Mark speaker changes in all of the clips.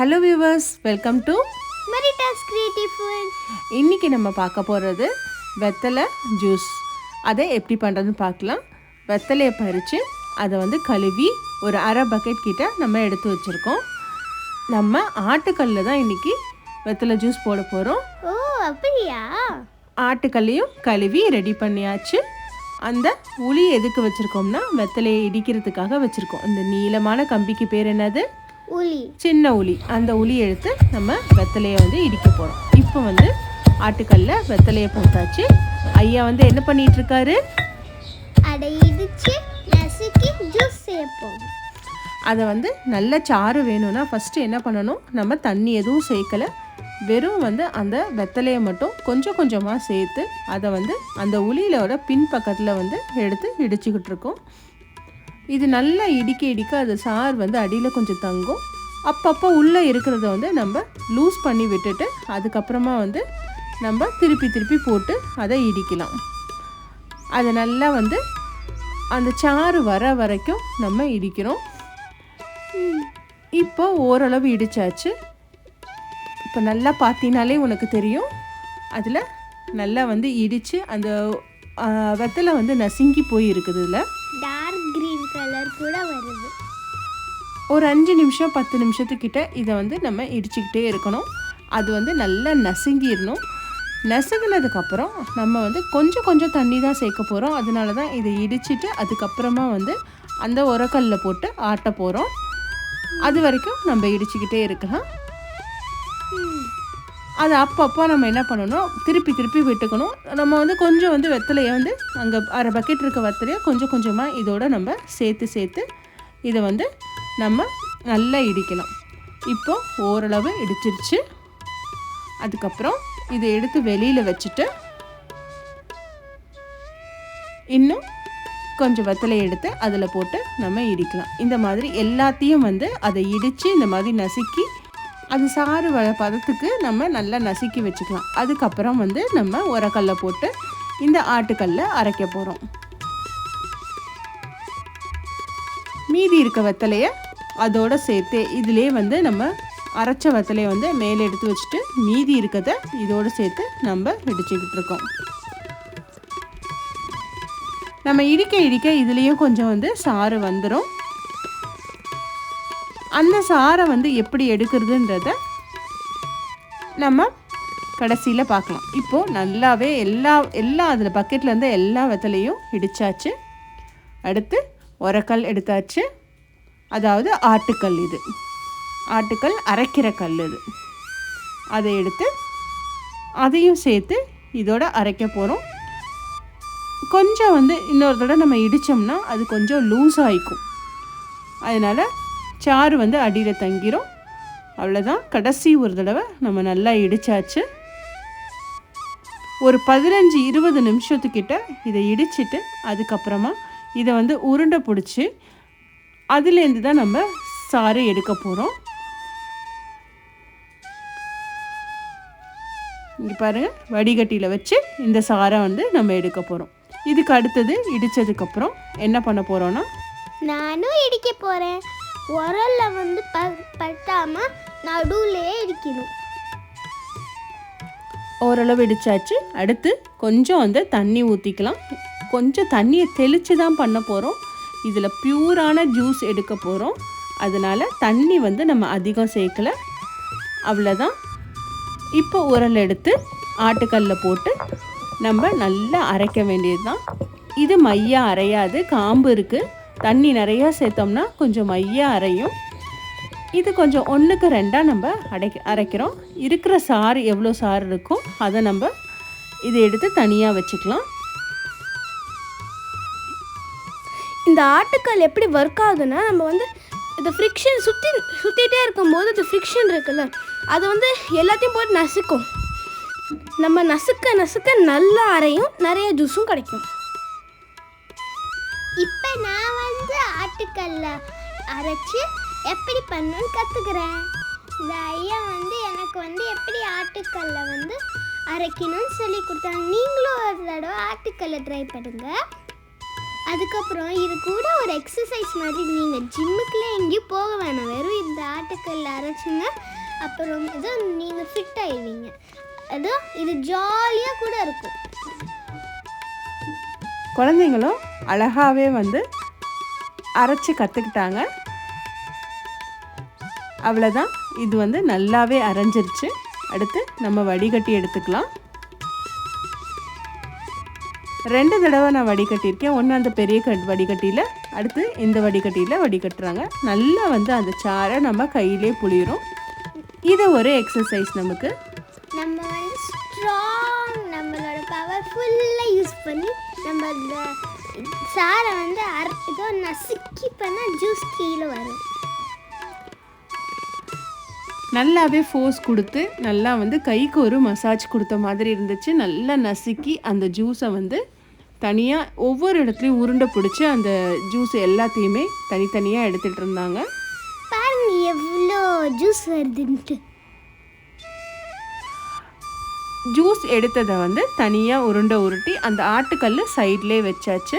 Speaker 1: Hello viewers welcome to
Speaker 2: Meritas creative
Speaker 1: இன்னைக்கு நம்ம பார்க்க போகிறது வெத்தலை ஜூஸ் அதை எப்படி பண்ணுறதுன்னு பார்க்கலாம். வெத்தலையை பறித்து அதை வந்து கழுவி ஒரு அரை பக்கெட் கிட்ட நம்ம எடுத்து வச்சுருக்கோம். நம்ம ஆட்டுக்கல்ல தான் இன்றைக்கி வெத்தலை ஜூஸ் போட போகிறோம்
Speaker 2: ஓ அப்படியா?
Speaker 1: ஆட்டுக்கல்லையும் கழுவி ரெடி பண்ணியாச்சு. அந்த உளி எதுக்கு வச்சுருக்கோம்னா வெத்தலையை இடிக்கிறதுக்காக வச்சுருக்கோம். இந்த நீளமான கம்பிக்கு பேர் என்னது?
Speaker 2: உளி.
Speaker 1: சின்ன உளி. அந்த உளி எடுத்து நம்ம வெத்தலையை வந்து இடிக்க போகிறோம் இப்போ வந்து ஆட்டுக்கல்ல வெத்தலையை போட்டாச்சு. ஐயா வந்து என்ன பண்ணிட்டு இருக்காரு
Speaker 2: அதை இடிச்சு நசுக்கி ஜூஸ் சேர்ப்போம்
Speaker 1: அதை வந்து நல்ல சாறு வேணும்னா ஃபஸ்ட்டு என்ன பண்ணணும்? நம்ம தண்ணி எதுவும் சேர்க்கலை. வெறும் வந்து அந்த வெத்தலையை மட்டும் கொஞ்சம் கொஞ்சமாக சேர்த்து அதை வந்து அந்த உளியிலோட பின் பக்கத்தில் வந்து எடுத்து இடிச்சுக்கிட்டு இருக்கோம். இது நல்லா இடிக்க இடிக்க அது சார் வந்து அடியில் கொஞ்சம் தங்கும். அப்பப்போ உள்ளே இருக்கிறத வந்து நம்ம லூஸ் பண்ணி விட்டுட்டு அதுக்கப்புறமா வந்து நம்ம திருப்பி திருப்பி போட்டு அதை இடிக்கலாம். அதை நல்லா வந்து அந்த சாறு வர வரைக்கும் நம்ம இடிக்கிறோம். இப்போ ஓரளவு இடிச்சாச்சு. இப்போ நல்லா பார்த்தினாலே உனக்கு தெரியும். அதில் நல்லா வந்து இடித்து அந்த வெத்தலை வந்து நசுங்கி போய் இருக்குது இதில்.
Speaker 2: கூட வருது.
Speaker 1: ஒரு அஞ்சு நிமிஷம் பத்து நிமிஷத்துக்கிட்ட இதை வந்து நம்ம இடிச்சுக்கிட்டே இருக்கணும். அது வந்து நல்லா நசுங்கிடணும். நசுங்கினதுக்கப்புறம் நம்ம வந்து கொஞ்சம் கொஞ்சம் தண்ணி தான் சேர்க்க போகிறோம் அதனால தான் இதை இடிச்சிட்டு அதுக்கப்புறமா வந்து அந்த உரக்கல்ல போட்டு ஆட்ட போகிறோம் அது வரைக்கும் நம்ம இடிச்சுக்கிட்டே இருக்கலாம். அதை அப்பப்போ நம்ம என்ன பண்ணணும்? திருப்பி திருப்பி விட்டுக்கணும். நம்ம வந்து கொஞ்சம் வந்து வெத்தலையை வந்து அங்கே அரை பக்கெட் இருக்க வெத்தலையை கொஞ்சம் கொஞ்சமாக இதோட நம்ம சேர்த்து சேர்த்து இதை வந்து நம்ம நல்லா இடிக்கலாம். இப்போ ஓரளவு இடிச்சிருச்சு. அதுக்கப்புறம் இதை எடுத்து வெளியில் வச்சுட்டு இன்னும் கொஞ்சம் வெத்தலையை எடுத்து அதில் போட்டு நம்ம இடிக்கலாம். இந்த மாதிரி எல்லாத்தையும் வந்து அதை இடித்து இந்த மாதிரி நசுக்கி அது சாறு வர பதத்துக்கு நம்ம நல்லா நசுக்கி வச்சுக்கலாம். அதுக்கப்புறம் வந்து நம்ம உரக்கல்ல போட்டு இந்த ஆட்டுக்கல்ல அரைக்க போகிறோம் மீதி இருக்க வெத்தலையை அதோடு சேர்த்து இதிலே வந்து நம்ம அரைச்ச வெத்தலையை வந்து மேலே எடுத்து வச்சுட்டு மீதி இருக்கிறத இதோடு சேர்த்து நம்ம இடிச்சுக்கிட்டு இருக்கோம். நம்ம இடிக்க இடிக்க இதுலேயும் கொஞ்சம் வந்து சாறு வந்துடும் அந்த சாரை வந்து எப்படி எடுக்கிறதுன்றத நம்ம கடைசியில் பார்க்கலாம். இப்போது நல்லாவே எல்லா எல்லா அதில் பக்கெட்டில் இருந்த எல்லா வெத்தலையும் இடித்தாச்சு அடுத்து உரக்கல் எடுத்தாச்சு. அதாவது ஆட்டுக்கல் இது. ஆட்டுக்கல் அரைக்கிற கல் இது. அதை எடுத்து அதையும் சேர்த்து இதோட அரைக்க போகிறோம் கொஞ்சம் வந்து இன்னொரு தடவை நம்ம இடித்தோம்னா அது கொஞ்சம் லூஸ் ஆகிக்கும் அதனால் சாறு வந்து அடியில் தங்கிரும். அவ்வளோதான் கடைசி ஒரு தடவை நம்ம நல்லா இடித்தாச்சு ஒரு பதினஞ்சு இருபது நிமிஷத்துக்கிட்ட இதை இடிச்சிட்டு அதுக்கப்புறமா இதை வந்து உருண்டை பிடிச்சி அதுலேருந்து தான் நம்ம சாறு எடுக்க போகிறோம் இங்கே பாருங்கள் வடிகட்டியில் வச்சு இந்த சாரை வந்து நம்ம எடுக்க போகிறோம் இதுக்கு அடுத்தது இடித்ததுக்கப்புறம் என்ன பண்ண போகிறோன்னா
Speaker 2: நானும் இடிக்க போகிறேன் உரல்ல வந்து ப பட்டாம நடுவுலயே இடிக்கணும்.
Speaker 1: ஓரளவு இடிச்சாச்சு. அடுத்து கொஞ்சம் வந்து தண்ணி ஊற்றிக்கலாம் கொஞ்சம் தண்ணியை தெளித்து தான் பண்ண போகிறோம் இதில் பியூரான ஜூஸ் எடுக்க போகிறோம் அதனால் தண்ணி வந்து நம்ம அதிகம் சேர்க்கல. அவ்வளோதான் இப்போ உரல் எடுத்து ஆட்டுக்கல்ல போட்டு நம்ம நல்லா அரைக்க வேண்டியது தான் இது மையாக அரையாது காம்பு இருக்குது தண்ணி நிறையா சேர்த்தோம்னா கொஞ்சம் மையா அரையும். இது கொஞ்சம் ஒன்றுக்கு ரெண்டாக நம்ம அடைக்க அரைக்கிறோம். இருக்கிற சாறு எவ்வளோ சாறு இருக்கோ அதை நம்ம இதை எடுத்து தனியாக வச்சுக்கலாம்.
Speaker 3: இந்த ஆட்டுக்கல் எப்படி ஒர்க் ஆகுதுன்னா நம்ம வந்து இந்த ஃப்ரிக்ஷன் சுற்றி சுற்றிட்டே இருக்கும்போது இந்த ஃப்ரிக்ஷன் இருக்குல்ல அது வந்து எல்லாத்தையும் போட்டு நசுக்கும். நம்ம நசுக்க நசுக்க நல்லா அரையும் நிறைய ஜூஸும் கிடைக்கும்.
Speaker 2: இப்போ நான் வந்து ஆட்டுக்கல்ல அரைச்சி எப்படி பண்ணணும்னு கற்றுக்கிறேன் இந்த ஐயா வந்து எனக்கு வந்து எப்படி ஆட்டுக்கல்ல வந்து அரைக்கணும்னு சொல்லி கொடுத்தாங்க. நீங்களும் ஒரு தடவை ஆட்டுக்கல்ல ட்ரை பண்ணுங்க. அதுக்கப்புறம் இது கூட ஒரு எக்ஸசைஸ் மாதிரி நீங்கள் ஜிம்முக்குள்ளே எங்கேயும் போக வேணாம். வெறும் இந்த ஆட்டுக்கல்ல அரைச்சிங்க. அப்புறம் இதுவும் நீங்கள் ஃபிட் ஆயிடுவீங்க. அதுவும் இது ஜாலியாக கூட இருக்கும்.
Speaker 1: குழந்தைங்களும் அழகாகவே வந்து அரைச்சி கற்றுக்கிட்டாங்க அவ்வளோதான் இது வந்து நல்லாவே அரைஞ்சிருச்சு. அடுத்து நம்ம வடிகட்டி எடுத்துக்கலாம். ரெண்டு தடவை நான் வடிகட்டியிருக்கேன். ஒன்று அந்த பெரிய கட் வடிகட்டியில் அடுத்து இந்த வடிகட்டியில் வடிகட்டுறாங்க. நல்லா வந்து அந்த சாரை நம்ம கையிலே புளிரும். இது ஒரு எக்ஸசைஸ் நமக்கு.
Speaker 2: நம்ம வந்து ஸ்ட்ராங் நம்மளோட பவர் ஃபுல்லாக யூஸ் பண்ணி நம்ம இந்த சாரை வந்து அர ஏதோ நசுக்கி பண்ணால் ஜூஸ் கீழே வரும்.
Speaker 1: நல்லாவே ஃபோர்ஸ் கொடுத்து நல்லா வந்து கைக்கு ஒரு மசாஜ் கொடுத்த மாதிரி இருந்துச்சு. நல்லா நசுக்கி அந்த ஜூஸை வந்து தனியாக ஒவ்வொரு இடத்துலையும் உருண்டை பிடிச்சி அந்த ஜூஸ் எல்லாத்தையுமே தனித்தனியாக எடுத்துகிட்டு இருந்தாங்க.
Speaker 2: பாருங்க எவ்வளோ ஜூஸ் வருதுன்ட்டு.
Speaker 1: ஜூஸ் எடுத்ததை வந்து தனியாக உருண்டை உருட்டி அந்த ஆட்டுக்கல் சைட்லேயே வச்சாச்சு.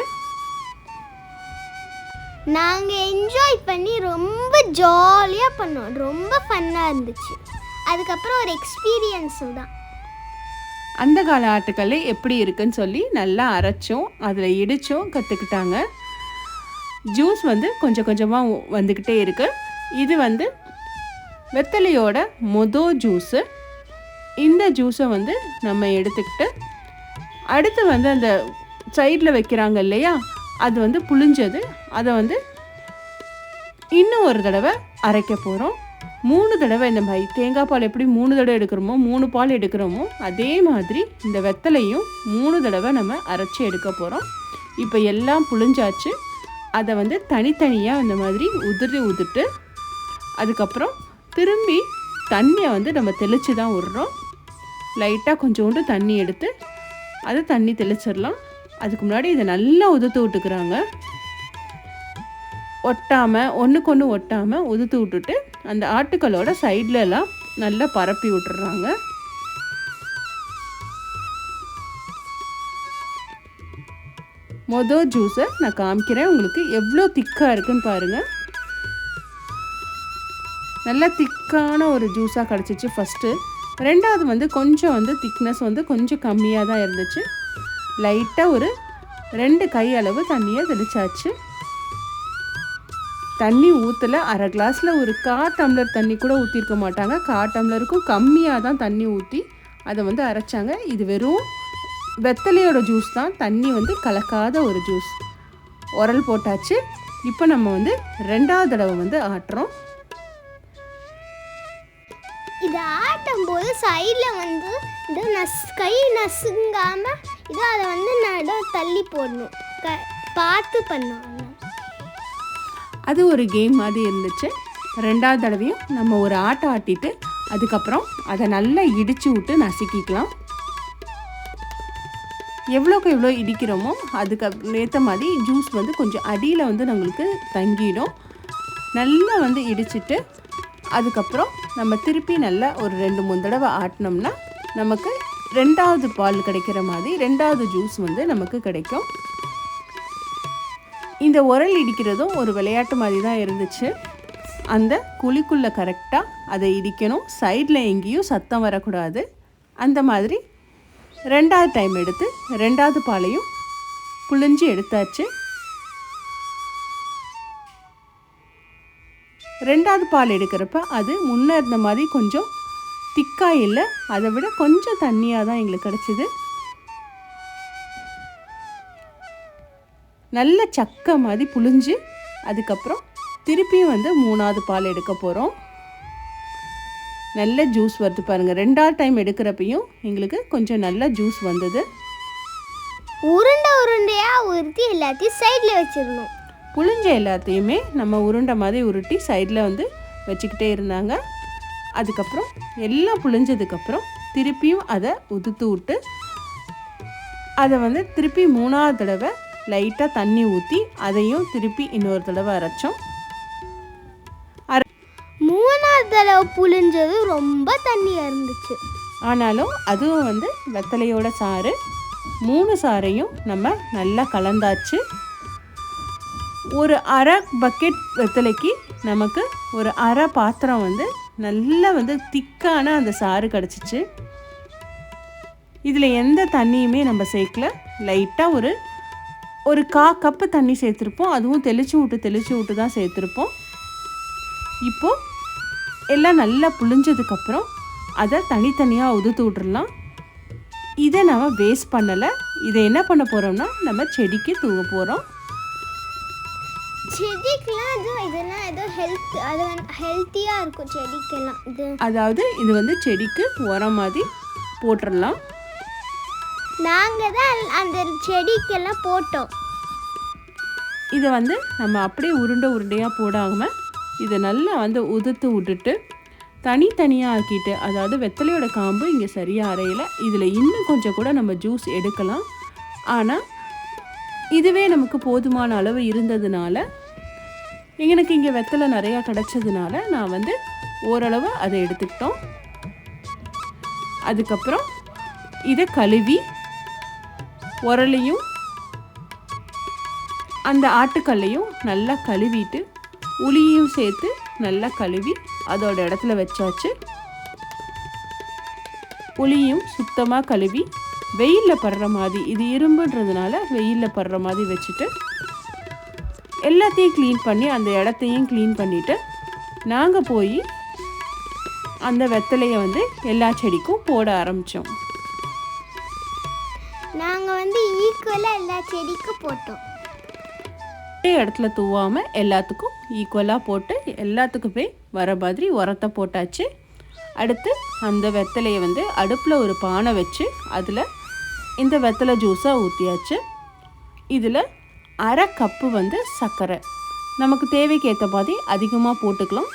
Speaker 2: நாங்கள் என்ஜாய் பண்ணி ரொம்ப ஜாலியாக பண்ணோம். ரொம்ப ஃபன்னாக இருந்துச்சு. அதுக்கப்புறம் ஒரு எக்ஸ்பீரியன்ஸும் தான்.
Speaker 1: அந்த கால ஆட்டுக்கல் எப்படி இருக்குன்னு சொல்லி நல்லா அரைச்சோம். அதில் இடித்தோம் கற்றுக்கிட்டாங்க ஜூஸ் வந்து கொஞ்சம் கொஞ்சமாக வந்துக்கிட்டே இருக்கு. இது வந்து வெத்தலையோட மொதோ ஜூஸு. இந்த ஜூஸை வந்து நம்ம எடுத்துக்கிட்டு அடுத்து வந்து அந்த சைடில் வைக்கிறாங்க இல்லையா அது வந்து புளிஞ்சது அதை வந்து இன்னும் ஒரு தடவை அரைக்க போகிறோம் மூணு தடவை இந்த மாதிரி தேங்காய் பால் எப்படி மூணு தடவை எடுக்கிறோமோ மூணு பால் எடுக்கிறோமோ அதே மாதிரி இந்த வெத்தலையும் மூணு தடவை நம்ம அரைச்சி எடுக்க போகிறோம் இப்போ எல்லாம் புளிஞ்சாச்சு அதை வந்து தனித்தனியாக இந்த மாதிரி உதிர்ந்து உதிட்டு அதுக்கப்புறம் திரும்பி தண்ணியை வந்து நம்ம தெளித்து தான் விடுறோம். லைட்டாக கொஞ்சோண்டு தண்ணி எடுத்து அதை தண்ணி தெளிச்சிடலாம். அதுக்கு முன்னாடி இதை நல்லா உதுத்து விட்டுக்கிறாங்க. ஒட்டாமல் ஒன்றுக்கு ஒன்று ஒட்டாமல் உதுத்து விட்டுட்டு அந்த ஆட்டுக்களோட சைட்லலாம் எல்லாம் நல்லா பரப்பி விட்டுறாங்க. மொதல் ஜூஸை நான் காமிக்கிறேன். உங்களுக்கு எவ்வளோ திக்காக இருக்குன்னு பாருங்கள் நல்லா திக்கான ஒரு ஜூஸாக கிடச்சிச்சு ஃபஸ்ட்டு ரெண்டாவது வந்து கொஞ்சம் வந்து திக்னஸ் வந்து கொஞ்சம் கம்மியாக தான் இருந்துச்சு. லைட்டாக ஒரு ரெண்டு கை அளவு தண்ணியை தெளிச்சாச்சு. தண்ணி ஊற்றல அரை கிளாஸில் ஒரு கா டம்ளர் தண்ணி கூட ஊற்றிருக்க மாட்டாங்க. கா டம்ளருக்கும் கம்மியாக தான் தண்ணி ஊற்றி அதை வந்து அரைச்சாங்க. இது வெறும் வெத்தலையோட ஜூஸ் தான். தண்ணி வந்து கலக்காத ஒரு ஜூஸ் உரல் போட்டாச்சு. இப்போ நம்ம வந்து ரெண்டாவது தடவை வந்து ஆட்டுறோம்.
Speaker 2: இது ஆட்டும் போது சைடில் வந்து இதை நஸ் கை நசுங்காமல் இதை அதை வந்து நட தள்ளி போடணும். க பார்த்து பண்ணுவாங்க.
Speaker 1: அது ஒரு கேம் மாதிரி இருந்துச்சு. ரெண்டாவது தடவையும் நம்ம ஒரு ஆட்டை ஆட்டிட்டு அதுக்கப்புறம் அதை நல்லா இடித்து விட்டு நசுக்கிக்கலாம். எவ்வளோக்கு எவ்வளோ இடிக்கிறோமோ அதுக்கு ஏற்ற மாதிரி ஜூஸ் வந்து கொஞ்சம் அடியில் வந்து நம்மளுக்கு தங்கிடும். நல்லா வந்து இடிச்சிட்டு அதுக்கப்புறம் நம்ம திருப்பி நல்லா ஒரு ரெண்டு மூணு தடவை ஆட்டினோம்னா நமக்கு ரெண்டாவது பால் கிடைக்கிற மாதிரி ரெண்டாவது ஜூஸ் வந்து நமக்கு கிடைக்கும். இந்த உரல் இடிக்கிறதும் ஒரு விளையாட்டு மாதிரி தான் இருந்துச்சு. அந்த குழிக்குள்ளே கரெக்டாக அதை இடிக்கணும். சைடில் எங்கேயும் சத்தம் வரக்கூடாது. அந்த மாதிரி ரெண்டாவது டைம் எடுத்து ரெண்டாவது பாலையும் புழிஞ்சு எடுத்தாச்சு. ரெண்டாவது பால் எடுக்கிறப்ப அது முன்னே இருந்த மாதிரி கொஞ்சம் திக்காக இல்லை. அதை விட கொஞ்சம் தண்ணியாக தான் எங்களுக்கு கிடச்சிது. நல்ல சக்கை மாதிரி புழிஞ்சு அதுக்கப்புறம் திருப்பியும் வந்து மூணாவது பால் எடுக்க போகிறோம் நல்ல ஜூஸ் வருது பாருங்கள் ரெண்டாவது டைம் எடுக்கிறப்பையும் எங்களுக்கு கொஞ்சம் நல்ல ஜூஸ் வந்தது.
Speaker 2: உருண்டை உருண்டையாக உருட்டி எல்லாத்தையும் சைடில் வச்சிடணும்.
Speaker 1: புளிஞ்ச எல்லாத்தையுமே நம்ம உருண்டை மாதிரி உருட்டி சைடில் வந்து வச்சுக்கிட்டே இருந்தாங்க. அதுக்கப்புறம் எல்லாம் புளிஞ்சதுக்கப்புறம் திருப்பியும் அதை உதுத்து விட்டு அதை வந்து திருப்பி மூணாவது தடவை லைட்டாக தண்ணி ஊற்றி அதையும் திருப்பி இன்னொரு தடவை அரைச்சோம்.
Speaker 2: மூணாவது தடவை புழிஞ்சது ரொம்ப தண்ணியாக இருந்துச்சு.
Speaker 1: ஆனாலும் அதுவும் வந்து வெத்தலையோட சாறு மூணு சாறையும் நம்ம நல்லா கலந்தாச்சு. ஒரு அரை பக்கெட் வெத்தலைக்கு நமக்கு ஒரு அரை பாத்திரம் வந்து நல்லா வந்து திக்கான அந்த சாறு கிடச்சிச்சு. இதில் எந்த தண்ணியுமே நம்ம சேர்க்கல. லைட்டாக ஒரு ஒரு கா கப்பு தண்ணி சேர்த்துருப்போம். அதுவும் தெளிச்சு விட்டு தெளிச்சு விட்டு தான் சேர்த்துருப்போம். இப்போது எல்லாம் நல்லா புளிஞ்சதுக்கப்புறம் அதை தனித்தனியாக உதுத்து விட்றலாம் இதை நம்ம வேஸ்ட் பண்ணலை. இதை என்ன பண்ண போகிறோம்னா நம்ம செடிக்கு தூங்க போகிறோம்
Speaker 2: செடிக்கெல்லாம் இது இதெல்லாம் ஏதோ ஹெல்த் அது ஹெல்த்தியாக இருக்கும் செடிக்கெல்லாம். இது
Speaker 1: அதாவது இது வந்து செடிக்கு உரம் மாதிரி போட்டுடலாம்
Speaker 2: நாங்கள் தான் அந்த செடிக்கெல்லாம் போட்டோம்.
Speaker 1: இதை வந்து நம்ம அப்படியே உருண்டை உருண்டையாக போடாமல் இதை நல்லா வந்து உதுத்து விட்டுட்டு தனித்தனியாக ஆக்கிட்டு அதாவது வெத்தலையோட காம்பு இங்கே சரியாக அரையலை. இதில் இன்னும் கொஞ்சம் கூட நம்ம ஜூஸ் எடுக்கலாம். ஆனால் இதுவே நமக்கு போதுமான அளவு இருந்ததுனால எனக்கு இங்கே வெத்தலை நிறையா கிடச்சதுனால நான் வந்து ஓரளவு அதை எடுத்துக்கிட்டோம். அதுக்கப்புறம் இதை கழுவி உரலையும் அந்த ஆட்டுக்கல்லையும் நல்லா கழுவிட்டு உளியையும் சேர்த்து நல்லா கழுவி அதோட இடத்துல வச்சாச்சு. உளியும் சுத்தமாக கழுவி வெயிலில் படுற மாதிரி இது இரும்புன்றதுனால வெயிலில் படுற மாதிரி வச்சுட்டு எல்லாத்தையும் க்ளீன் பண்ணி அந்த இடத்தையும் க்ளீன் பண்ணிவிட்டு நாங்கள் போய் அந்த வெத்தலையை வந்து எல்லா செடிக்கும் போட ஆரம்பித்தோம்
Speaker 2: நாங்கள் வந்து ஈக்குவலாக எல்லா செடிக்கும் போட்டோம்.
Speaker 1: ஒரே இடத்துல தூவாமல் எல்லாத்துக்கும் ஈக்குவலாக போட்டு எல்லாத்துக்குமே வர மாதிரி உரத்தை போட்டாச்சு. அடுத்து அந்த வெத்தலையை வந்து அடுப்பில் ஒரு பானை வச்சு அதில் இந்த வெத்தலை ஜூஸை ஊற்றியாச்சு இதில் அரை கப்பு வந்து சர்க்கரை. நமக்கு தேவைக்கு ஏற்ற மாதிரி அதிகமாக போட்டுக்கலாம்.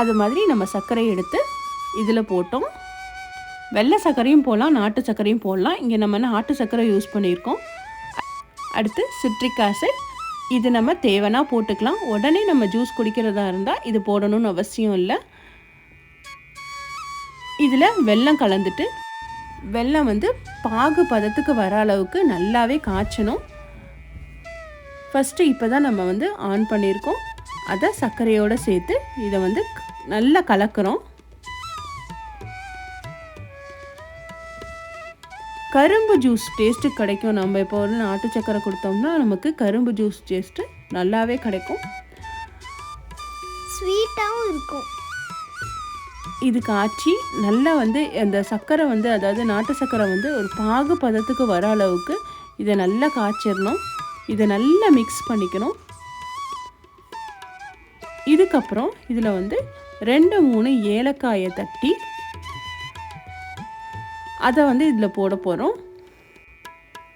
Speaker 1: அது மாதிரி நம்ம சர்க்கரை எடுத்து இதில் போட்டோம். வெள்ளை சர்க்கரையும் போடலாம் நாட்டு சர்க்கரையும் போடலாம். இங்கே நம்ம நாட்டு சர்க்கரை யூஸ் பண்ணியிருக்கோம். அடுத்து சிட்ரிக் ஆசிட். இது நம்ம தேவைன்னா போட்டுக்கலாம். உடனே நம்ம ஜூஸ் குடிக்கிறதா இருந்தால் இது போடணும்னு அவசியம் இல்லை. இதில் வெல்லம் கலந்துட்டு வெல்லம் வந்து பாகு பதத்துக்கு வர அளவுக்கு நல்லாவே காய்ச்சணும். ஃபஸ்ட்டு இப்போ தான் நம்ம வந்து ஆன் பண்ணியிருக்கோம். அதை சர்க்கரையோடு சேர்த்து இதை வந்து நல்லா கலக்கிறோம். கரும்பு ஜூஸ் டேஸ்ட்டு கிடைக்கும். நம்ம இப்போ ஒரு நாட்டு சக்கரை கொடுத்தோம்னா நமக்கு கரும்பு ஜூஸ் டேஸ்ட்டு நல்லாவே கிடைக்கும்.
Speaker 2: ஸ்வீட்டாகவும் இருக்கும்.
Speaker 1: இது காய்ச்சி நல்லா வந்து அந்த சர்க்கரை வந்து அதாவது நாட்டு சர்க்கரை வந்து ஒரு பாகு பதத்துக்கு வர அளவுக்கு இதை நல்லா காய்ச்சிடணும். இதை நல்லா மிக்ஸ் பண்ணிக்கணும். இதுக்கப்புறம் இதில் வந்து ரெண்டு மூணு ஏலக்காயை தட்டி அதை வந்து இதில் போட போகிறோம்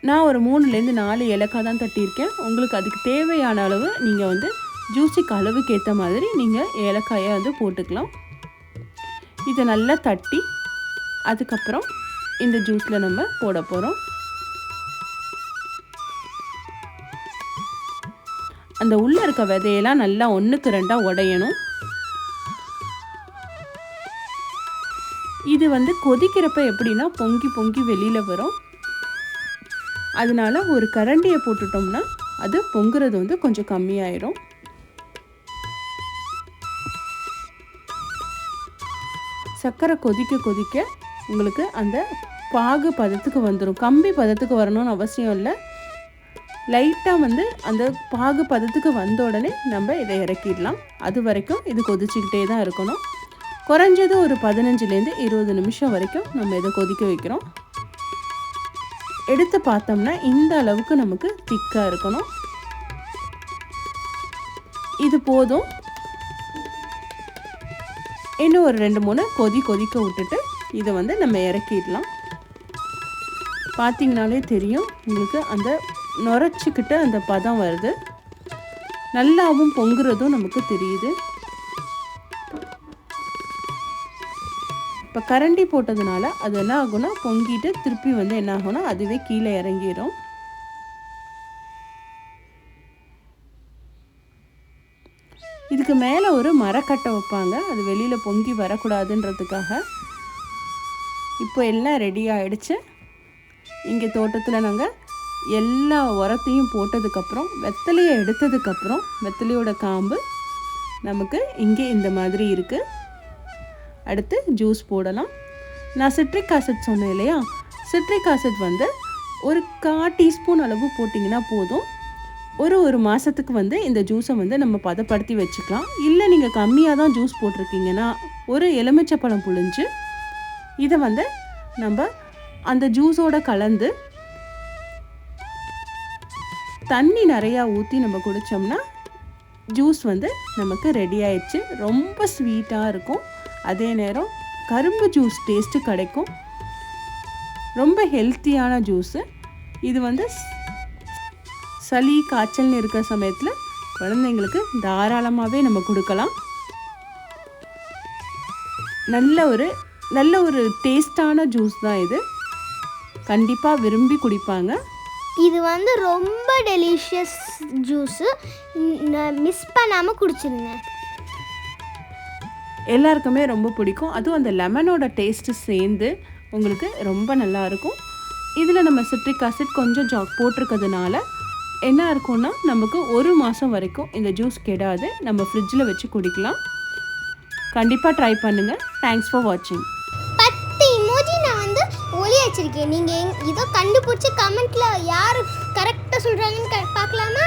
Speaker 1: நான் ஒரு மூணுலேருந்து நாலு ஏலக்காய் தான் தட்டியிருக்கேன். உங்களுக்கு அதுக்கு தேவையான அளவு நீங்கள் வந்து ஜூஸுக்கு அளவுக்கு ஏற்ற மாதிரி நீங்கள் ஏலக்காயை வந்து போட்டுக்கலாம். இதை நல்லா தட்டி அதுக்கப்புறம் இந்த ஜூஸில் நம்ம போட போகிறோம் அந்த உள்ளே இருக்க விதையெல்லாம் நல்லா ஒன்றுக்கு ரெண்டாக உடையணும். இது வந்து கொதிக்கிறப்ப எப்படின்னா பொங்கி பொங்கி வெளியில் வரும். அதனால ஒரு கரண்டியை போட்டுட்டோம்னா அது பொங்குறது வந்து கொஞ்சம் கம்மியாயிரும். சர்க்கரை கொதிக்க கொதிக்க உங்களுக்கு அந்த பாகு பதத்துக்கு வந்துடும் கம்பி பதத்துக்கு வரணும்னு அவசியம் இல்லை. லைட்டாக வந்து அந்த பாகு பதத்துக்கு வந்த உடனே நம்ம இதை இறக்கிடலாம். அது வரைக்கும் இது கொதிச்சுக்கிட்டே தான் இருக்கணும். குறைஞ்சது ஒரு பதினஞ்சுலேருந்து இருபது நிமிஷம் வரைக்கும் நம்ம இதை கொதிக்க வைக்கிறோம். எடுத்து பார்த்தோம்னா இந்த அளவுக்கு நமக்கு திக்காக இருக்கணும். இது போதும். இன்னும் ஒரு ரெண்டு மூணு கொதி கொதிக்க விட்டுட்டு இதை வந்து நம்ம இறக்கிடலாம். பார்த்தீங்கனாலே தெரியும். உங்களுக்கு அந்த நுரைச்சிக்கிட்ட அந்த பதம் வருது. நல்லாவும் பொங்குறதும் நமக்கு தெரியுது. இப்போ கரண்டி போட்டதுனால அது என்ன ஆகும்னா பொங்கிட்டு திருப்பி வந்து என்ன ஆகும்னா அதுவே கீழே இறங்கிடும் இதுக்கு மேலே ஒரு மரக்கட்டை வைப்பாங்க. அது வெளியில் பொங்கி வரக்கூடாதுன்றதுக்காக. இப்போ எல்லாம் ரெடி ஆகிடுச்சு இங்கே தோட்டத்தில் நாங்கள் எல்லா உரத்தையும் போட்டதுக்கப்புறம் வெத்தலையை எடுத்ததுக்கப்புறம் வெத்தலையோட காம்பு நமக்கு இங்கே இந்த மாதிரி இருக்குது அடுத்து ஜூஸ் போடலாம். நான் சிட்ரிக் ஆசிட் சொன்னேன் இல்லையா? சிட்ரிக் ஆசிட் வந்து ஒரு கா டீஸ்பூன் அளவு போட்டிங்கன்னா போதும். ஒரு ஒரு மாதத்துக்கு வந்து இந்த ஜூஸை வந்து நம்ம பதப்படுத்தி வச்சுக்கலாம். இல்லை நீங்கள் கம்மியாக தான் ஜூஸ் போட்டிருக்கீங்கன்னா ஒரு எலுமிச்சப்பழம் புழிஞ்சு இதை வந்து நம்ம அந்த ஜூஸோட கலந்து தண்ணி நிறையா ஊற்றி நம்ம குடித்தோம்னா ஜூஸ் வந்து நமக்கு ரெடி ஆயிடுச்சு. ரொம்ப ஸ்வீட்டாக இருக்கும். அதே நேரம் கரும்பு ஜூஸ் டேஸ்ட்டு கிடைக்கும். ரொம்ப ஹெல்த்தியான ஜூஸு இது வந்து சளி காய்ச்சல்னு இருக்கிற சமயத்தில் குழந்தைங்களுக்கு தாராளமாகவே நம்ம கொடுக்கலாம். நல்ல ஒரு நல்ல ஒரு டேஸ்டான ஜூஸ் தான் இது. கண்டிப்பாக விரும்பி குடிப்பாங்க.
Speaker 2: இது வந்து ரொம்ப டெலிஷியஸ் ஜூஸு மிஸ் பண்ணாமல் குடிச்சிருங்க.
Speaker 1: எல்லாருக்குமே ரொம்ப பிடிக்கும். அதுவும் அந்த லெமனோட டேஸ்ட்டு சேர்ந்து உங்களுக்கு ரொம்ப நல்லா இருக்கும். இதில் நம்ம சிட்ரிக் ஆசிட் கொஞ்சம் ஜா போட்டிருக்கிறதுனால என்ன இருக்கும்னா நமக்கு ஒரு மாதம் வரைக்கும் இந்த ஜூஸ் கெடாது. நம்ம ஃப்ரிட்ஜில் வச்சு குடிக்கலாம். கண்டிப்பாக ட்ரை பண்ணுங்கள் தேங்க்ஸ் ஃபார் வாட்சிங்
Speaker 2: ஒளி நீங்கள் இதோ கண்டுபிடிச்சி கமெண்ட்டில் யார் கரெக்டாக சொல்கிறாங்கன்னு பார்க்கலாமா?